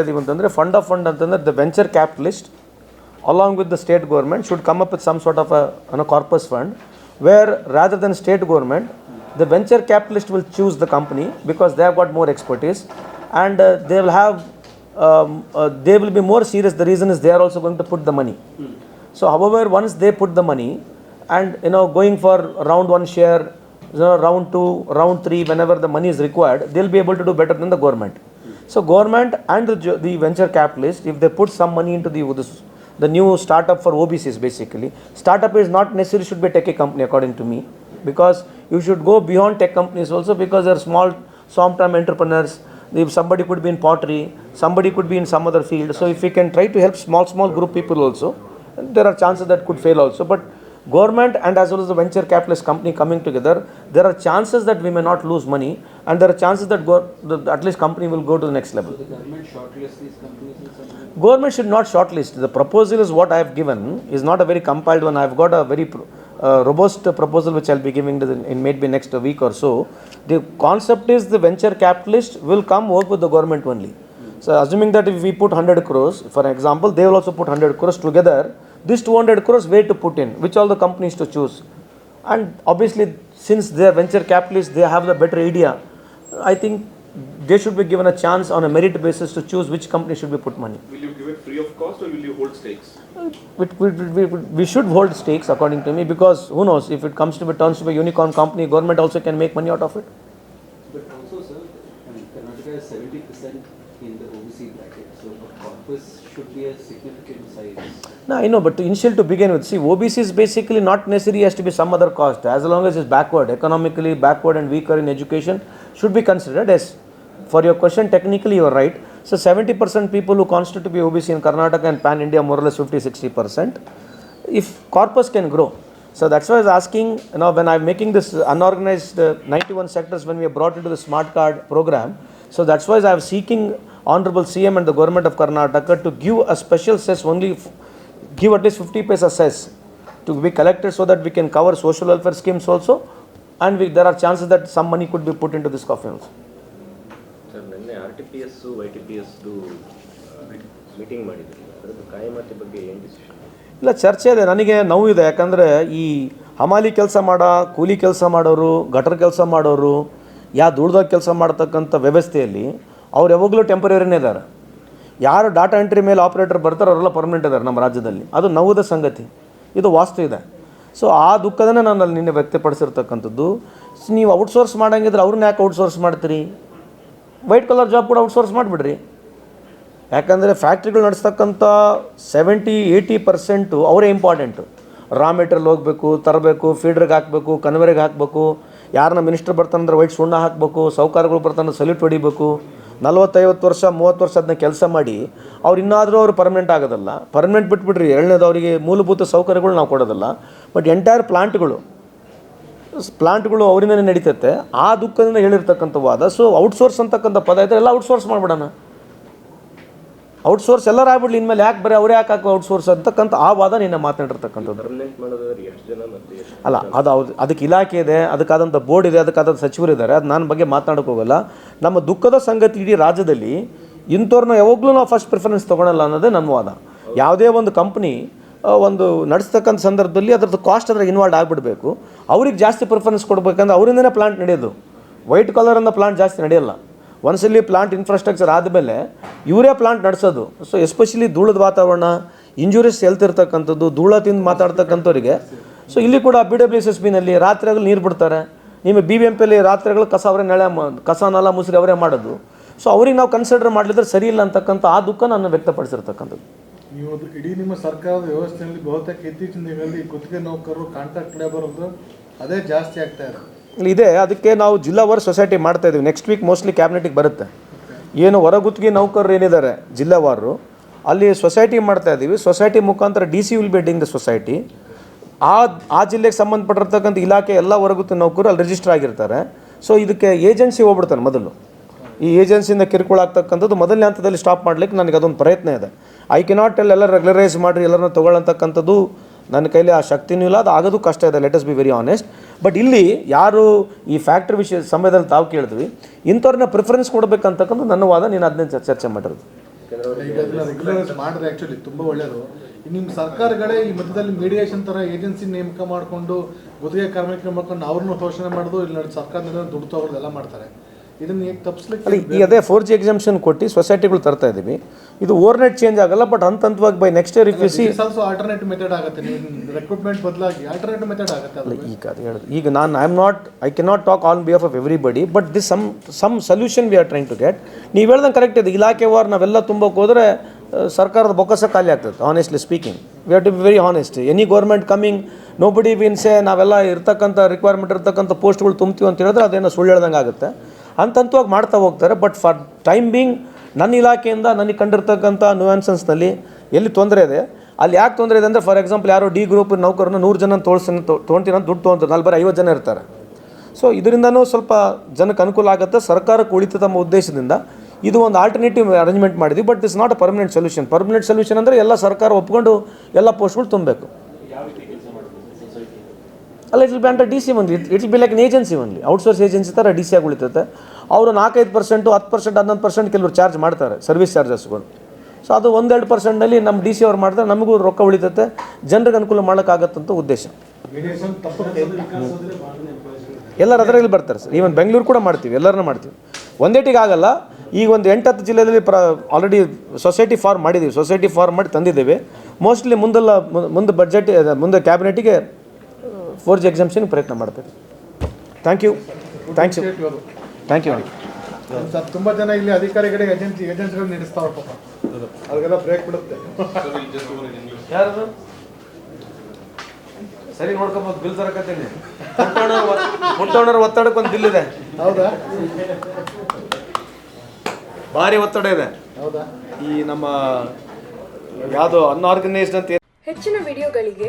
ಇದೀವಿ ಅಂತಂದರೆ fund of fund ಅಂತಂದರೆ the venture capitalist along with the state government should come up with some sort of a corpus fund where rather than state government the venture capitalist will choose the company because they have got more expertise and they will have they will be more serious the reason is they are also going to put the money So however, once they put the money and you know going for round one share, you know, round two, round three, whenever the money is required, they'll be able to do better than the government. So government and the, the venture capitalist, if they put some money into the the new startup for OBCs basically, startup is not necessarily should be a tech company according to me, because you should go beyond tech companies also because they're small, small-time entrepreneurs. If somebody could be in pottery, somebody could be in some other field. So if we can try to help small, small group people also, there are chances that could fail also. But government and as well as the venture capitalist company coming together, there are chances that we may not lose money, and there are chances that go, the, at least company will go to the next level. The government shortlist these companies in some? Government should not shortlist. The proposal is what I have given is not a very compiled one. I have got a very uh, robust proposal which I'll be giving to the, in maybe next week or so. The concept is the venture capitalist will come work with the government only. So assuming that if we put 100 crores, for example, they will also put 100 crores together. This 200 crores where to put in, which all the companies to choose. And obviously, since they are venture capitalists, they have the better idea. I think they should be given a chance on a merit basis to choose which company should be put money. Will you give it free of cost or will you hold stakes? We, we, we, we should hold stakes according to me because who knows if it comes to be turns to be a unicorn company, government also can make money out of it. But also sir, Karnataka is 70% corpus should be a significant size. No, I know, but to initial to begin with, see, OBC is basically not necessary has to be some other cost. As long as it's backward, economically backward and weaker in education, should be considered. as. for your question, technically you are right. So 70% people who constitute to be OBC in Karnataka and Pan India more or less 50-60%. If corpus can grow. So that's why I was asking, you know, when I'm making this unorganized uh, 91 sectors when we are brought into the smart card program. So that's why I was seeking Honorable CM and the government of Karnataka to give a special cess only, give at least 50 paisa cess to be collected so that we can cover social welfare schemes also. And we, there are chances that some money could be put into this coffin also. Sir ನಿನ್ನೆ R T P S Y T P ಎಸ್ದು meeting ಮಾಡಿದ್ರಲ್ಲ ಅದರದ್ದು ಕಾಯಮಾತಿ ಬಗ್ಗೆ ಏನು decision ಇಲ್ಲ ಚರ್ಚೆ ಇದೆ ನನಗೆ ನೋವು ಇದೆ ಯಾಕಂದರೆ ಈ ಹಮಾಲಿ ಕೆಲಸ ಮಾಡೋ ಕೂಲಿ ಕೆಲಸ ಮಾಡೋರು ಗಟರ್ ಕೆಲಸ ಮಾಡೋರು ಯಾ ದುಡ್ದಾಗ ಕೆಲಸ ಮಾಡ್ತಕ್ಕಂಥ ವ್ಯವಸ್ಥೆಯಲ್ಲಿ ಅವ್ರು ಯಾವಾಗಲೂ ಟೆಂಪರರಿನೇ ಇದ್ದಾರೆ ಯಾರು ಡಾಟಾ ಎಂಟ್ರಿ ಮೇಲೆ ಆಪ್ರೇಟರ್ ಬರ್ತಾರೋ ಅವರೆಲ್ಲ ಪರ್ಮನೆಂಟ್ ಇದ್ದಾರೆ ನಮ್ಮ ರಾಜ್ಯದಲ್ಲಿ. ಅದು ನೋವುದ ಸಂಗತಿ. ಇದು ವಾಸ್ತು ಇದೆ. ಸೊ ಆ ದುಃಖದನ್ನೇ ನಾನು ಅಲ್ಲಿ ನಿನ್ನೆ ವ್ಯಕ್ತಪಡಿಸಿರ್ತಕ್ಕಂಥದ್ದು. ನೀವು ಔಟ್ಸೋರ್ಸ್ ಮಾಡಂಗಿದ್ರೆ ಅವ್ರನ್ನ ಯಾಕೆ ಔಟ್ಸೋರ್ಸ್ ಮಾಡ್ತೀರಿ? ವೈಟ್ ಕಲರ್ ಜಾಬ್ ಕೂಡ ಔಟ್ಸೋರ್ಸ್ ಮಾಡಿಬಿಡ್ರಿ. ಯಾಕಂದರೆ ಫ್ಯಾಕ್ಟ್ರಿಗಳು ನಡೆಸ್ತಕ್ಕಂಥ ಸೆವೆಂಟಿ ಏಯ್ಟಿ ಪರ್ಸೆಂಟು ಅವರೇ ಇಂಪಾರ್ಟೆಂಟು ರಾ ಮೆಟೀರಿಯಲ್ ಹೋಗಬೇಕು, ತರಬೇಕು ಫೀಡ್ರಿಗೆ ಹಾಕಬೇಕು ಕನ್ವೇರಿಗೆ ಹಾಕಬೇಕು. ಯಾರನ್ನ ಮಿನಿಸ್ಟರ್ ಬರ್ತಾನಂದ್ರೆ ವೈಟ್ ಸುಣ್ಣ ಹಾಕಬೇಕು ಸೌಕಾರಗಳು ಬರ್ತಾನಂದ್ರೆ ಸಲ್ಯೂಟ್ ಹೊಡಿಬೇಕು. ನಲ್ವತ್ತೈವತ್ತು ವರ್ಷ, ಮೂವತ್ತು ವರ್ಷ ಅದನ್ನ ಕೆಲಸ ಮಾಡಿ, ಅವ್ರು ಇನ್ನಾದರೂ ಅವರು ಪರ್ಮನೆಂಟ್ ಆಗೋದಲ್ಲ. ಪರ್ಮನೆಂಟ್ ಬಿಟ್ಬಿಡ್ರಿ. ಎರಡನೇದು ಅವರಿಗೆ ಮೂಲಭೂತ ಸೌಕರ್ಯಗಳು ನಾವು ಕೊಡೋದಲ್ಲ. But entire ಪ್ಲಾಂಟ್ಗಳು ಪ್ಲಾಂಟ್ಗಳು ಅವರಿಂದನೇ ನಡೀತೈತೆ. ಆ ದುಃಖದಿಂದ ಹೇಳಿರ್ತಕ್ಕಂಥ ವಾದ ಸೊ ಔಟ್ಸೋರ್ಸ್ ಅಂತಕ್ಕಂಥ ಪದ ಇದ್ದರೆ ಎಲ್ಲ ಔಟ್ಸೋರ್ಸ್ ಮಾಡಿಬಿಡೋಣ. ಔಟ್ಸೋರ್ಸ್ ಎಲ್ಲರೂ ಆಗ್ಬಿಡ್ಲಿ ಇನ್ಮೇಲೆ ಯಾಕೆ ಬರೀ ಅವ್ರು ಯಾಕೆ ಹಾಕೋ ಔಟ್ಸೋರ್ಸ್ ಅಂತಕ್ಕಂಥ ಆ ವಾದ ನಿನ್ನೆ ಮಾತನಾಡಿರ್ತಕ್ಕಂಥದ್ದು ಅಲ್ಲ ಅದು ಹೌದು ಅದಕ್ಕೆ ಇಲಾಖೆ ಇದೆ ಅದಕ್ಕಾದಂಥ ಬೋರ್ಡ್ ಇದೆ ಅದಕ್ಕಾದಂಥ ಸಚಿವರು ಇದ್ದಾರೆ ಅದು ನಾನು ಬಗ್ಗೆ ಮಾತನಾಡೋಕೆ ಹೋಗಲ್ಲ. ನಮ್ಮ ದುಃಖದ ಸಂಗತಿ ಇಡೀ ರಾಜ್ಯದಲ್ಲಿ ಇಂಥವ್ರನ್ನ ಯಾವಾಗಲೂ ನಾವು ಫಸ್ಟ್ ಪ್ರಿಫರೆನ್ಸ್ ತೊಗೊಳಲ್ಲ ಅನ್ನೋದೇ ನನ್ನ ವಾದ. ಯಾವುದೇ ಒಂದು ಕಂಪ್ನಿ ಒಂದು ನಡೆಸ್ತಕ್ಕಂಥ ಸಂದರ್ಭದಲ್ಲಿ ಅದರದ್ದು ಕಾಸ್ಟ್ ಅದ್ರಾಗ ಇನ್ವಾಲ್ವ್ ಆಗಿಬಿಡಬೇಕು. ಅವ್ರಿಗೆ ಜಾಸ್ತಿ ಪ್ರಿಫರೆನ್ಸ್ ಕೊಡಬೇಕಂದ್ರೆ ಅವರಿಂದನೇ ಪ್ಲಾಂಟ್ ನಡೆಯೋದು. ವೈಟ್ ಕಲರಿಂದ ಪ್ಲಾಂಟ್ ಜಾಸ್ತಿ ನಡೆಯಲ್ಲ. ಒಂದ್ಸಲಿ ಪ್ಲಾಂಟ್ ಇನ್ಫ್ರಾಸ್ಟ್ರಕ್ಚರ್ ಆದಮೇಲೆ ಇವರೇ ಪ್ಲಾಂಟ್ ನಡೆಸೋದು. ಸೊ ಎಸ್ಪೆಷಲಿ ಧೂಳದ ವಾತಾವರಣ ಇಂಜುರೀಸ್ ಹೆಲ್ತ್ ಇರ್ತಕ್ಕಂಥದ್ದು, ಧೂಳ ತಿಂದು ಮಾತಾಡ್ತಕ್ಕಂಥವ್ರಿಗೆ. ಸೊ ಇಲ್ಲಿ ಕೂಡ ಬಿ ಡಬ್ಲ್ಯೂ ಎಸ್ ಎಸ್ ಬಿನಲ್ಲಿ ರಾತ್ರಿಗಳು ನೀರು ಬಿಡ್ತಾರೆ. ನಿಮ್ಮ ಬಿ ಬಿ ಎಂ ಪಿಯಲ್ಲಿ ರಾತ್ರಿಗಳು ಕಸ ಅವರೇ ನೆಳೆ ಕಸ, ನಾಲ ಮುಸಿರಿ ಅವರೇ ಮಾಡೋದು. ಸೊ ಅವ್ರಿಗೆ ನಾವು ಕನ್ಸಿಡರ್ ಮಾಡಲಿದ್ರೆ ಸರಿ ಇಲ್ಲ ಅಂತಕ್ಕಂಥ ಆ ದುಃಖ ನಾನು ವ್ಯಕ್ತಪಡಿಸಿರ್ತಕ್ಕಂಥದ್ದು. ಇವತ್ತು ಇಡೀ ನಿಮ್ಮ ಸರ್ಕಾರದ ವ್ಯವಸ್ಥೆಯಲ್ಲಿ ಬಹುತೇಕ ಇತ್ತೀಚಿನ ದಿನಗಳಲ್ಲಿ ಗುತ್ತಿಗೆ ನೌಕರರು ಕಾಂಟ್ರಾಕ್ಟ್ ಲೇಬರ್ ಅದೇ ಜಾಸ್ತಿ ಆಗ್ತಾ ಇದೆ. ಇದೆ. ಅದಕ್ಕೆ ನಾವು ಜಿಲ್ಲಾ ವರ್ ಸೊಸೈಟಿ ಮಾಡ್ತಾ ಇದ್ದೀವಿ ನೆಕ್ಸ್ಟ್ ವೀಕ್ ಮೋಸ್ಟ್ಲಿ ಕ್ಯಾಬಿನೆಟಿಗೆ ಬರುತ್ತೆ. ಏನು ಹೊರಗುತ್ತಿಗೆ ನೌಕರರು ಏನಿದ್ದಾರೆ? ಜಿಲ್ಲಾವಾರರು ಅಲ್ಲಿ ಸೊಸೈಟಿ ಮಾಡ್ತಾ ಇದ್ದೀವಿ ಸೊಸೈಟಿ ಮುಖಾಂತರ D C will building the society ಆ ಆ ಜಿಲ್ಲೆಗೆ ಸಂಬಂಧಪಟ್ಟಿರ್ತಕ್ಕಂಥ ಇಲಾಖೆ ಎಲ್ಲ ಹೊರಗುತ್ತಿಗೆ ನೌಕರು ಅಲ್ಲಿ ರಿಜಿಸ್ಟರ್ ಆಗಿರ್ತಾರೆ. ಸೊ ಇದಕ್ಕೆ ಏಜೆನ್ಸಿ ಹೋಗ್ಬಿಡ್ತಾನೆ ಮೊದಲು. ಈ ಏಜೆನ್ಸಿಯಿಂದ ಕಿರುಕುಳ ಆಗ್ತಕ್ಕಂಥದ್ದು ಮೊದಲನೇ ಹಂತದಲ್ಲಿ ಸ್ಟಾಪ್ ಮಾಡ್ಲಿಕ್ಕೆ ನನಗೆ ಅದೊಂದು ಪ್ರಯತ್ನ ಇದೆ. ಐ ಕೆ ನಾಟ್ ಎಲ್ಲ ರೆಗ್ಯುಲರೈಸ್ ಮಾಡಿರಿ ಎಲ್ಲರನ್ನ ತೊಗೊಳ್ಳಂತಕ್ಕಂಥದ್ದು ನನ್ನ ಕೈಲಿ ಆ ಶಕ್ತಿನೂ ಇಲ್ಲ. ಅದು ಆಗೋದು ಕಷ್ಟ ಇದೆ. Let us be very honest but ಇಲ್ಲಿ ಯಾರು ಈ ಫ್ಯಾಕ್ಟ್ರಿ ವಿಷಯ ಸಮಯದಲ್ಲಿ ತಾವು ಕೇಳಿದ್ವಿ, ಇಂಥವ್ರನ್ನ ಪ್ರಿಫರೆನ್ಸ್ ಕೊಡಬೇಕಂತಕ್ಕಂಥ ನನ್ನ ವಾದ ನೀನು ಅದನ್ನೇ ಚರ್ಚೆ ಮಾಡಿರೋದು. ಮಾಡಿದ್ರೆ ಆ್ಯಕ್ಚುಲಿ ತುಂಬ ಒಳ್ಳೆಯದು ನಿಮ್ಮ ಸರ್ಕಾರಗಳೇ ಈ ಮಧ್ಯದಲ್ಲಿ ಮೀಡಿಯೇಷನ್ ಥರ ಏಜೆನ್ಸಿ ನೇಮಕ ಮಾಡಿಕೊಂಡು, ಗುತ್ತಿಗೆ ಕಾರ್ಮಿಕರು ಮಾಡ್ಕೊಂಡು ಅವ್ರನ್ನೂ ಶೋಷಣೆ ಮಾಡೋದು ಇಲ್ಲಿ ಸರ್ಕಾರದಿಂದ ದುಡ್ಡು ತಗೊಳ್ಳೋದೆಲ್ಲ ಮಾಡ್ತಾರೆ. ಈಗ ಅದೇ ಫೋರ್ ಜಿ ಎಕ್ಸಾಮ್ಷನ್ ಕೊಟ್ಟು ಸೊಸೈಟಿಗಳು ತರ್ತಾ ಇದ್ದೀವಿ ಇದು ಓವರ್ನೈಟ್ ಚೇಂಜ್ ಆಗಲ್ಲ ಬಟ್ ಹಂತ ಹಂತವಾಗಿ by next year if you see also alternate method ಆಗುತ್ತೆ ರೆಕ್ರೂಟ್ಮೆಂಟ್ ಬದಲಾಗಿ ಆಲ್ಟರ್ನೇಟಿವ್ ಮೆಥಡ್ ಆಗುತ್ತೆ ಈಗ ಅದು ಹೇಳೋದು. ಈಗ ನಾನು I am not I can not talk on behalf of everybody but this some some solution we are trying to get ನೀವು ಹೇಳ್ದಂಗೆ ಕರೆಕ್ಟ್ ಇದೆ. ಇಲಾಖೆವಾರು ನಾವೆಲ್ಲ ತುಂಬಕ್ಕೆ ಹೋದರೆ ಸರ್ಕಾರದ ಬೊಕ್ಕಸ ಖಾಲಿ ಆಗ್ತದೆ honestly speaking we are to be very honest any government coming nobody ವಿನ್ಸೆ ನಾವೆಲ್ಲ ಇರ್ತಕ್ಕಂಥ ರಿಕ್ವೈರ್ಮೆಂಟ್ ಇರ್ತಕ್ಕಂಥ ಪೋಸ್ಟ್ಗಳು ತುಂಬ್ತೀವಿ ಅಂತ ಹೇಳಿದ್ರೆ ಅದೇನೋ ಸುಳ್ಳು ಹೇಳ್ದಂಗೆ ಆಗುತ್ತೆ. ಹಂತವಾಗಿ ಮಾಡ್ತಾ ಹೋಗ್ತಾರೆ ಬಟ್ ಫಾರ್ ಟೈಮ್ ಬೀಂಗ್ ನನ್ನ ಇಲಾಖೆಯಿಂದ ನನಗೆ ಕಂಡಿರ್ತಕ್ಕಂಥ ನ್ಯೂಯಾನ್ಸನ್ಸ್ನಲ್ಲಿ ಎಲ್ಲಿ ತೊಂದರೆ ಇದೆ, ಅಲ್ಲಿ ಯಾಕೆ ತೊಂದರೆ ಇದೆ ಅಂದರೆ ಫಾರ್ ಎಕ್ಸಾಂಪಲ್ ಯಾರೋ ಡಿ ಗ್ರೂಪ್ ನೌಕರನ್ನ ನೂರು ಜನ ತೋಳ್ಸಿ ತೊಗೊಂತೀನಿ ಅಂತ ದುಡ್ಡು ತೊಗೊಂತಾರೆ ಅಲ್ಲಿ ಬರೀ ಐವತ್ತು ಜನ ಇರ್ತಾರೆ. ಸೊ ಇದರಿಂದನೂ ಸ್ವಲ್ಪ ಜನಕ್ಕೆ ಅನುಕೂಲ ಆಗುತ್ತೆ, ಸರ್ಕಾರಕ್ಕೆ ಉಳಿತು ತಮ್ಮ ಉದ್ದೇಶದಿಂದ ಇದು ಒಂದು ಆಲ್ಟರ್ನೇಟಿವ್ ಅರೇಂಜ್ಮೆಂಟ್ ಮಾಡಿದ್ವಿ but is not a permanent solution permanent solution ಅಂದರೆ ಎಲ್ಲ ಸರ್ಕಾರ ಒಪ್ಕೊಂಡು ಎಲ್ಲ ಪೋಸ್ಟ್ಗಳು ತುಂಬಬೇಕು. ಅಲ್ಲ it be under D C only it be like agency only outsource agency ಥರ ಡಿ ಸಿ ಆಗಿ ಉಳಿತೈತೆ ಅವರು ನಾಲ್ಕೈದು ಪರ್ಸೆಂಟು ಹತ್ತು ಪರ್ಸೆಂಟ್ ಹನ್ನೊಂದು ಪರ್ಸೆಂಟ್ ಕೆಲವರು ಚಾರ್ಜ್ ಮಾಡ್ತಾರೆ ಸರ್ವಿಸ್ ಚಾರ್ಜಸ್ಗಳು ಸೊ ಅದು ಒಂದೆರಡು ಪರ್ಸೆಂಟ್ನಲ್ಲಿ ನಮ್ಮ ಡಿ ಸಿ ಅವ್ರು ಮಾಡಿದ್ರೆ ನಮಗೂ ರೊಕ್ಕ ಉಳಿತೈತೆ. ಜನರಿಗೆ ಅನುಕೂಲ ಮಾಡೋಕ್ಕಾಗತ್ತಂತ ಉದ್ದೇಶ. ಎಲ್ಲರೂ ಅದರಲ್ಲಿ ಬರ್ತಾರೆ ಸರ್. ಈವನ್ ಬೆಂಗಳೂರು ಕೂಡ ಮಾಡ್ತೀವಿ, ಎಲ್ಲರನ್ನ ಮಾಡ್ತೀವಿ. ಒಂದೇಟಿಗೆ ಆಗಲ್ಲ. ಈಗ ಒಂದು ಎಂಟತ್ತು ಜಿಲ್ಲೆಯಲ್ಲಿ ಪ್ರ ಆಲ್ರೆಡಿ ಸೊಸೈಟಿ ಫಾರ್ಮ್ ಮಾಡಿದ್ದೀವಿ ಸೊಸೈಟಿ ಫಾರ್ಮ್ ಮಾಡಿ ತಂದಿದ್ದೇವೆ. ಮೋಸ್ಟ್ಲಿ ಮುಂದೆಲ್ಲ ಮುಂದೆ ಬಡ್ಜೆಟ್ ಮುಂದೆ ಕ್ಯಾಬಿನೆಟಿಗೆ ಫೋರ್ ಜಿ ಎಕ್ಸಾಮ್ಷನ್ ಪ್ರಯತ್ನ ಮಾಡ್ತೀವಿ. Thank you thank you thank you sir ತುಂಬ ಜನ ಇಲ್ಲಿ ಅಧಿಕಾರಿಗಳಿಗೆ ಏಜೆನ್ಸಿ ಏಜೆನ್ಸಿಗಳು ನಡೆಸ್ತಾವ್ರ ಪಾಪ. ಅದಕ್ಕೆಲ್ಲ ಬ್ರೇಕ್ ಬಿಡುತ್ತೆ. ಯಾರು ಸರಿ ನೋಡ್ಕೊಬೋದು ಬಿಲ್ ತರಕತ್ತೀನಿ ಮುಂಟೋಣರ್ ಒತ್ತಡಕ್ಕೆ ಒಂದು ಬಿಲ್ ಇದೆ. ಹೌದಾ? ಭಾರಿ ಒತ್ತಡ ಇದೆ. ಹೌದಾ? ಈ ನಮ್ಮ ಯಾವುದು ಅನ್ಆರ್ಗನೈಸ್ಡ್ ಅಂತ ಹೆಚ್ಚಿನ ವಿಡಿಯೋಗಳಿಗೆ